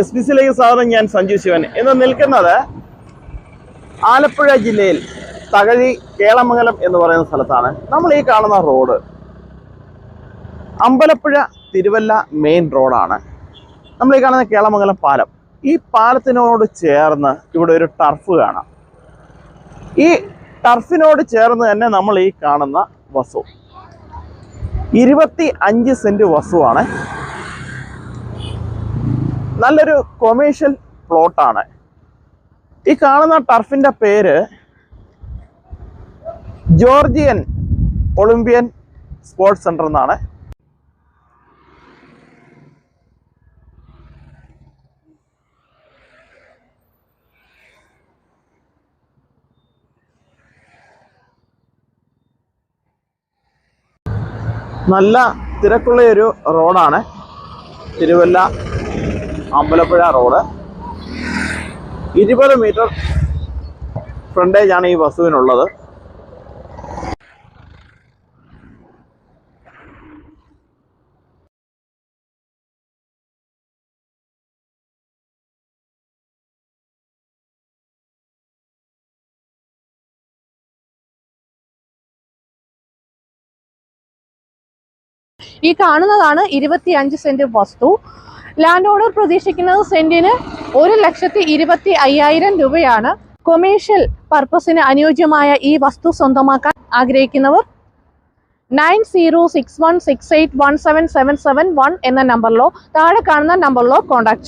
S B സിയിലേക്ക് സ്വാഗതം ഞാൻ സഞ്ജു ശിവൻ. ഇന്ന് നിൽക്കുന്നത് ആലപ്പുഴ ജില്ലയിൽ തകഴി കേളമംഗലം എന്ന് പറയുന്ന സ്ഥലത്താണ്. നമ്മൾ ഈ കാണുന്ന റോഡ് അമ്പലപ്പുഴ തിരുവല്ല മെയിൻ റോഡാണ്. നമ്മൾ ഈ കാണുന്ന കേളമംഗലം പാലം. ഈ പാലത്തിനോട് ചേർന്ന് ഇവിടെ ഒരു ടർഫ് കാണാം. ഈ ടർഫിനോട് ചേർന്ന് തന്നെ നമ്മൾ ഈ കാണുന്ന വസ്തു. ഇരുപത്തി അഞ്ച് സെന്റ് വസ്തുവാണ് നല്ലൊരു കൊമേഴ്ഷ്യൽ പ്ലോട്ടാണ് ഈ കാണുന്ന ടർഫിന്റെ പേര് ജോർജിയൻ ഒളിമ്പ്യൻ സ്പോർട്സ് സെന്റർ എന്നാണ്. നല്ല തിരക്കുള്ള ഒരു റോഡാണ് തിരുവല്ല അമ്പലപ്പുഴ റോഡ്. ഇരുപത് മീറ്റർ ഫ്രണ്ടേജ് ആണ് ഈ വസ്തുവിനുള്ളത്. ഈ കാണുന്നതാണ് ഇരുപത്തി അഞ്ച് സെന്റ് വസ്തു. ലാൻഡ് ഓർഡർ പ്രതീക്ഷിക്കുന്നത് സെന്റിന് ഒരു ലക്ഷത്തി ഇരുപത്തി അയ്യായിരം രൂപയാണ്. കൊമേഴ്ഷ്യൽ പർപ്പസിന് അനുയോജ്യമായ ഈ വസ്തു സ്വന്തമാക്കാൻ ആഗ്രഹിക്കുന്നവർ nine zero six one six eight one seven seven seven one എന്ന നമ്പറിലോ താഴെ കാണുന്ന നമ്പറിലോ കോൺടാക്ട്